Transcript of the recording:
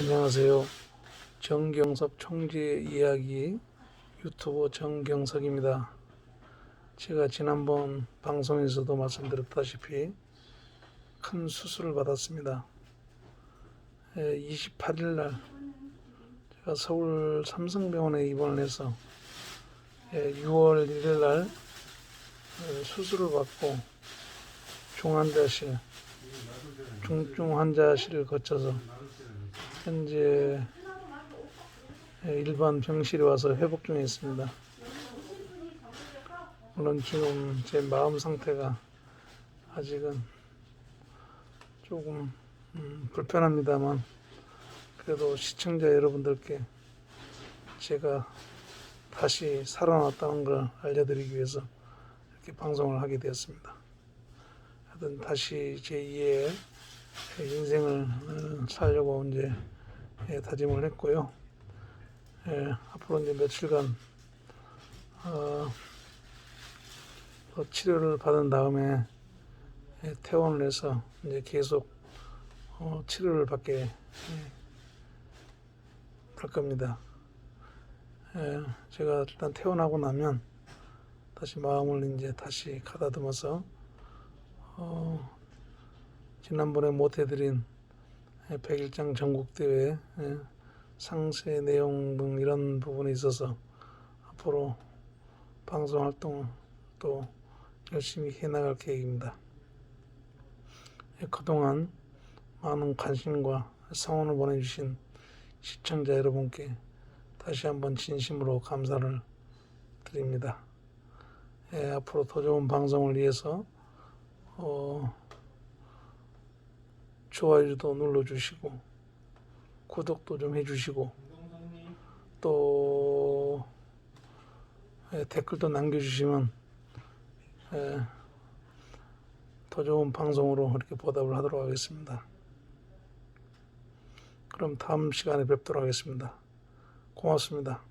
안녕하세요. 정경석 총재 이야기 유튜브 정경석입니다. 제가 지난번 방송에서도 말씀드렸다시피 큰 수술을 받았습니다. 28일 날 제가 서울 삼성병원에 입원을 해서 6월 1일 날 에, 수술을 받고 중환자실, 중증 환자실을 거쳐서 현재 일반 병실에 와서 회복 중에 있습니다. 물론 지금 제 마음 상태가 아직은 조금 음, 불편합니다만 그래도 시청자 여러분들께 제가 다시 살아났다는 걸 알려드리기 위해서 이렇게 방송을 하게 되었습니다. 하여튼 다시 제2의 인생을 어, 살려고 이제 예, 다짐을 했고요. 예, 앞으로 이제 며칠간 어, 또 치료를 받은 다음에 예, 퇴원을 해서 이제 계속 어, 치료를 받게 예, 할 겁니다. 예, 제가 일단 퇴원하고 나면 다시 마음을 이제 다시 가다듬어서 어, 지난번에 못해드린 101장 전국대회 예, 상세 내용 등 이런 부분에 있어서 앞으로 방송 활동을 또 열심히 해나갈 계획입니다. 예, 그동안 많은 관심과 성원을 보내주신 시청자 여러분께 다시 한번 진심으로 감사를 드립니다. 예, 앞으로 더 좋은 방송을 위해서 어, 좋아요도 눌러주시고 구독도 좀 해주시고 또 예, 댓글도 남겨주시면 예, 더 좋은 방송으로 이렇게 보답을 하도록 하겠습니다. 그럼 다음 시간에 뵙도록 하겠습니다. 고맙습니다.